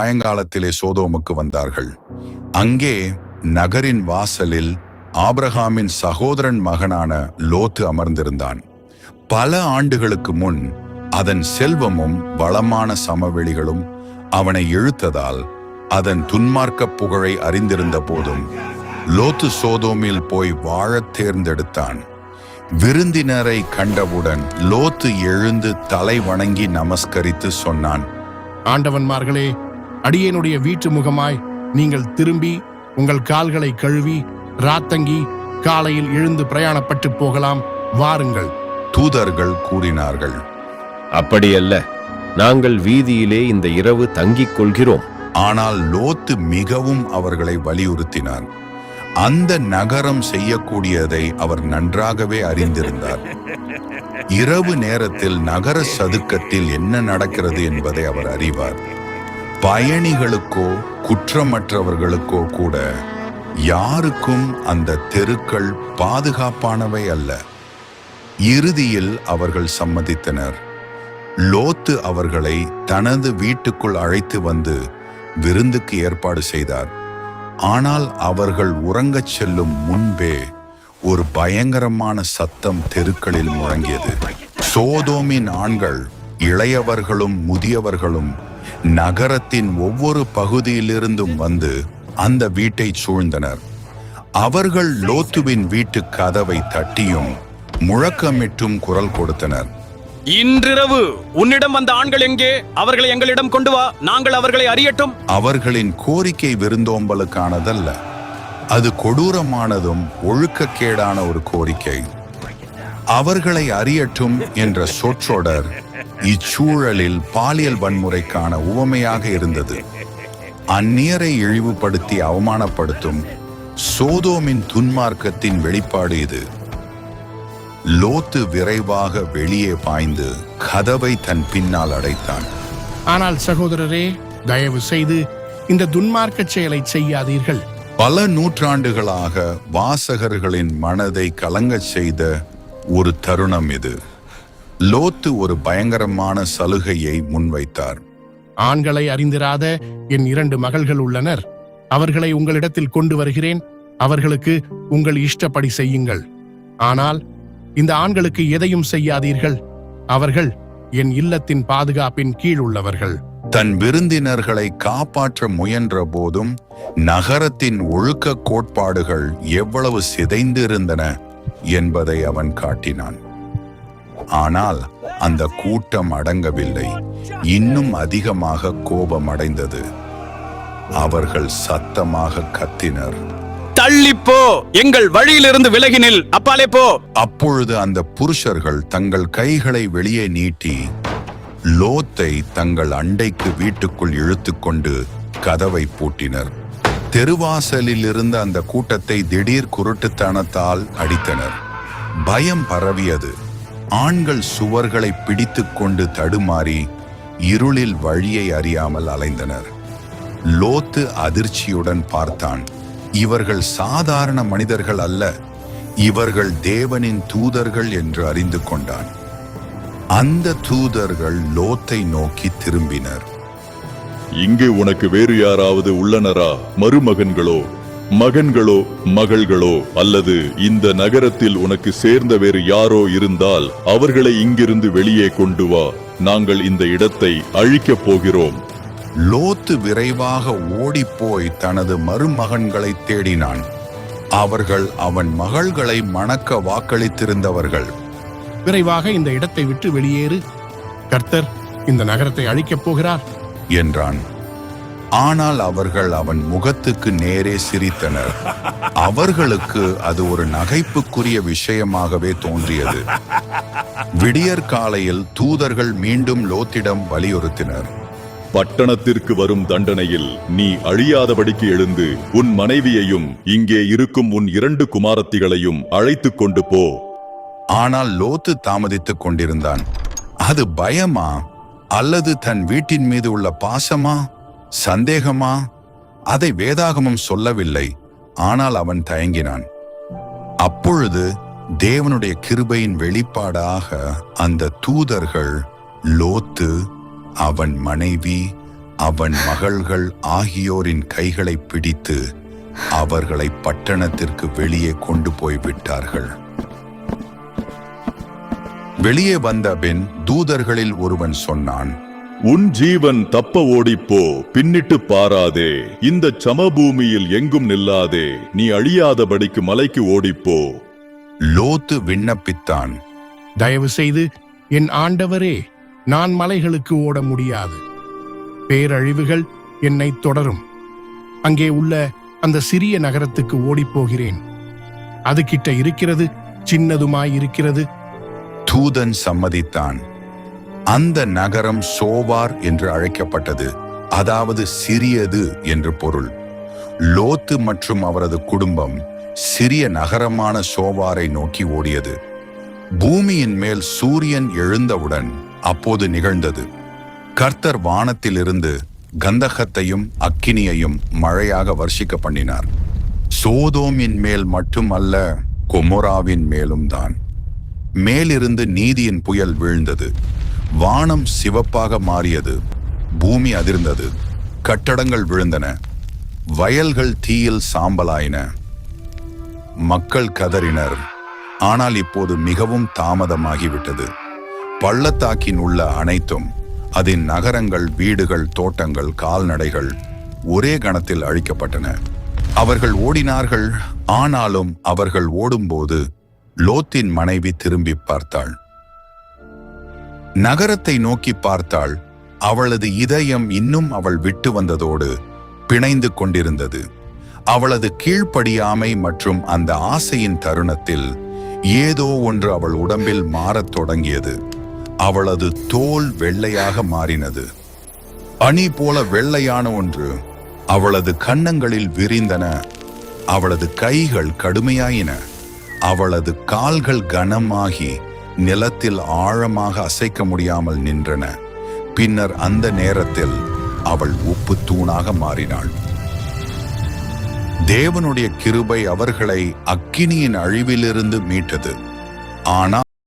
சாயங்காலத்திலே சோதோமுக்கு வந்தார்கள். அங்கே நகரின் வாசலில் ஆபிரகாமின் சகோதரன் மகனான லோத்து அமர்ந்திருந்தான். பல ஆண்டுகளுக்கு முன் அதன் செல்வமும் வளமான சமவெளிகளும் அவனை இழுத்ததால் அதன் துன்மார்க்க புகழை அறிந்திருந்த போதும் லோத்து சோதோமில் போய் வாழத் தேர்ந்தெடுத்தான். விருந்தினரை கண்டவுடன் லோத்து எழுந்து தலை வணங்கி நமஸ்கரித்து சொன்னான். ஆண்டவன்மார்களே அடியேனுடைய வீட்டு முகமாய் நீங்கள் திரும்பி உங்கள் கால்களை கழுவி ராத்தங்கி காலையில் எழுந்து பிரயாணப்பட்டு போகலாம். வாருங்கள். தூதர்கள் கூறினார்கள். அப்படியல்ல நாங்கள் வீதியிலே இந்த இரவு தங்கிக் கொள்கிறோம். ஆனால் லோத்து மிகவும் அவர்களை வலியுறுத்தினார் அந்த நகரம் செய்யக்கூடியதை அவர் நன்றாகவே அறிந்திருந்தார். இரவு நேரத்தில் நகர சதுக்கத்தில் என்ன நடக்கிறது என்பதை அவர் அறிவார். பயணிகளுக்கோ குற்றமற்றவர்களுக்கோ கூட யாருக்கும் அந்த தெருக்கள் பாதுகாப்பானவை அல்ல. இறுதியில் அவர்கள் சம்மதித்தனர். லோத்து அவர்களை தனது வீட்டுக்குள் அழைத்து வந்து விருந்துக்கு ஏற்பாடு செய்தார். ஆனால் அவர்கள் உறங்கச் செல்லும் முன்பே ஒரு பயங்கரமான சத்தம் தெருக்களில் முழங்கியது. சோதோமின் ஆண்கள் இளையவர்களும் முதியவர்களும் நகரத்தின் ஒவ்வொரு பகுதியிலிருந்தும் வந்து அந்த வீட்டை சூழ்ந்தனர். அவர்கள் லோத்துவின் வீட்டு கதவை தட்டியும் முழக்கமிட்டும் குரல் கொடுத்தனர். இன்றிரவு உன்னிடம் வந்த ஆண்கள் எங்கே? அவர்களை எங்களிடம் கொண்டு வா. நாங்கள் அவர்களை அறியட்டும். அவர்களின் கோரிக்கை விருந்தோம்பலுக்கானதல்ல. அது கொடூரமானதும் ஒழுக்கக்கேடான ஒரு கோரிக்கை. அவர்களை அறியட்டும் என்ற சொற்றொடர் இச்சூழலில் பாலியல் வன்முறைக்கான உவமையாக இருந்தது. அந்நியரை இழிவுபடுத்தி அவமானப்படுத்தும் சோதோமின் துன்மார்க்கத்தின் வெளிப்பாடு இது. லோத்து விரைவாக வெளியே பாய்ந்து கதவை தன் பின்னால் அடைத்தான். ஆனால் சகோதரரே தயவு செய்து இந்த துன்மார்க்கச் செயலை செய்யாதீர்கள். பல நூற்றாண்டுகளாக வாசகர்களின் மனதை கலங்கச் செய்த ஒரு தருணம் இது. லோத்து ஒரு பயங்கரமான சலுகையை முன்வைத்தார். ஆண்களை அறிந்திராத என் இரண்டு மகள்கள் உள்ளனர். அவர்களை உங்களிடத்தில் கொண்டு வருகிறேன். அவர்களுக்கு உங்கள் இஷ்டப்படி செய்யுங்கள். ஆனால் இந்த ஆண்களுக்கு எதையும் செய்யாதீர்கள். அவர்கள் என் இல்லத்தின் பாதுகாப்பின் கீழ் உள்ளவர்கள். தன் விருந்தினர்களை காப்பாற்ற முயன்ற போதும் நகரத்தின் ஒழுக்க கோட்பாடுகள் எவ்வளவு சிதைந்து இருந்தன என்பதை அவன் காட்டினான். ஆனால் அந்த கூட்டம் அடங்கவில்லை. இன்னும் அதிகமாக கோபம் அடைந்தது அவர்கள் சத்தமாக கத்தினர். தள்ளிப்போ எங்கள் வழியிலிருந்து விலகினில் அப்பாலே போ. அப்பொழுது அந்த புருஷர்கள் தங்கள் கைகளை வெளியே நீட்டி லோத்தை தங்கள் அண்டைக்கு வீட்டுக்குள் இழுத்துக்கொண்டு கதவை பூட்டினர். தெருவாசலில் இருந்த அந்த கூட்டத்தை திடீர் குருட்டுத்தனத்தால் அடித்தனர். பயம் பரவியது. ஆண்கள் சுவர்களை பிடித்துக்கொண்டு தடுமாறி இருளில் வழியை அறியாமல் அலைந்தனர். லோத்து அதிர்ச்சியுடன் பார்த்தான். இவர்கள் சாதாரண மனிதர்கள் அல்ல இவர்கள் தேவனின் தூதர்கள் என்று அறிந்து கொண்டான். அந்த தூதர்கள் லோத்தை நோக்கி திரும்பினர். இங்கே உனக்கு வேறு யாராவது உள்ளனரா மருமகன்களோ? மகன்களோ மகள்களோ அல்லது இந்த நகரத்தில் உனக்கு சேர்ந்த வேறு யாரோ இருந்தால் அவர்களை இங்கிருந்து வெளியே கொண்டு வா. நாங்கள் இந்த இடத்தை அழிக்கப் போகிறோம். லோத்து விரைவாக ஓடிப்போய் தனது மருமகன்களை தேடினான். அவர்கள் அவன் மகள்களை மணக்க வாக்களித்திருந்தவர்கள். விரைவாக இந்த இடத்தை விட்டு வெளியேறு. கர்த்தர் இந்த நகரத்தை அழிக்கப் போகிறார். என்றான். ஆனால் அவர்கள் அவன் முகத்துக்கு நேரே சிரித்தனர். அவர்களுக்கு அது ஒரு நகைப்புக்குரிய விஷயமாகவே தோன்றியது. விடியற் காலையில் தூதர்கள் மீண்டும் லோத்திடம் வலியுறுத்தினர். பட்டணத்திற்கு வரும் தண்டனையில் நீ அழியாதபடிக்கு எழுந்து உன் மனைவியையும் இங்கே இருக்கும் உன் இரண்டு குமாரத்திகளையும் அழைத்துக் கொண்டு போ. ஆனால் லோத்து தாமதித்துக் கொண்டிருந்தான். அது பயமா? அல்லது தன் வீட்டின் மீது உள்ள பாசமா? சந்தேகமா? அதை வேதாகமம் சொல்லவில்லை. ஆனால் அவன் தயங்கினான். அப்பொழுது தேவனுடைய கிருபையின் வெளிப்பாடாக அந்த தூதர்கள் லோத்து அவன் மனைவி அவன் மகள்கள் ஆகியோரின் கைகளை பிடித்து அவர்களை பட்டணத்திற்கு வெளியே கொண்டு போய் விட்டார்கள். வெளியே வந்த பின் தூதர்களில் ஒருவன் சொன்னான் உன் ஜீவன் தப்ப ஓடிப்போ பின்னிட்டு பாராதே. இந்த சமபூமியில் எங்கும் நில்லாதே. நீ அழியாதபடிக்கு மலைக்கு ஓடிப்போ. லோத்து விண்ணப்பித்தான். தயவு செய்து என் ஆண்டவரே நான் மலைகளுக்கு ஓட முடியாது. பேரழிவுகள் என்னை தொடரும். அங்கே உள்ள அந்த சிறிய நகரத்துக்கு ஓடிப்போகிறேன். அது கிட்ட இருக்கிறது சின்னதுமாய் இருக்கிறது. தூதன் சம்மதித்தான். அந்த நகரம் சோவார் என்று அழைக்கப்பட்டது. அதாவது சிறியது என்று பொருள். லோத்து மற்றும் அவரது குடும்பம் சிறிய நகரமான சோவாரை நோக்கி ஓடியது. பூமியின் மேல் சூரியன் எழுந்தவுடன் அப்போது நிகழ்ந்தது. கர்த்தர் வானத்திலிருந்து கந்தகத்தையும் அக்கினியையும் மழையாக வர்ஷிக்க பண்ணினார். சோதோமின் மேல் மட்டுமல்ல கொமோராவின் மேலும் தான் மேலிருந்து நீதியின் புயல் வீழ்ந்தது. வானம் சிவப்பாக மாறியது. பூமி அதிர்ந்தது. கட்டடங்கள் விழுந்தன. வயல்கள் தீயில் சாம்பலாயின. மக்கள் கதறினர். ஆனால் இப்போது மிகவும் தாமதமாகிவிட்டது. பள்ளத்தாக்கின் உள்ள அனைத்தும் அதன் நகரங்கள் வீடுகள் தோட்டங்கள் கால்நடைகள் ஒரே கணத்தில் அழிக்கப்பட்டன. அவர்கள் ஓடினார்கள். ஆனாலும் அவர்கள் ஓடும்போது லோத்தின் மனைவி திரும்பி பார்த்தாள். நகரத்தை நோக்கி பார்த்தாள். அவளது இதயம் இன்னும் அவள் விட்டு வந்ததோடு பிணைந்து கொண்டிருந்தது. அவளது கீழ்ப்படியாமை மற்றும் அந்த ஆசையின் தருணத்தில் ஏதோ ஒன்று அவள் உடம்பில் மாறத் தொடங்கியது. அவளது தோல் வெள்ளையாக மாறினது. அணி போல வெள்ளையான ஒன்று அவளது கன்னங்களில் விரிந்தன. அவளது கைகள் கடுமையாயின. அவளது கால்கள் கனமாகி நிலத்தில் ஆழமாக அசைக்க முடியாமல் நின்றன. பின்னர் அந்த நேரத்தில் அவள் உப்பு தூணாக மாறினாள். தேவனுடைய கிருபை அவர்களை அக்கினியின் அழிவிலிருந்து மீட்டது. ஆனால்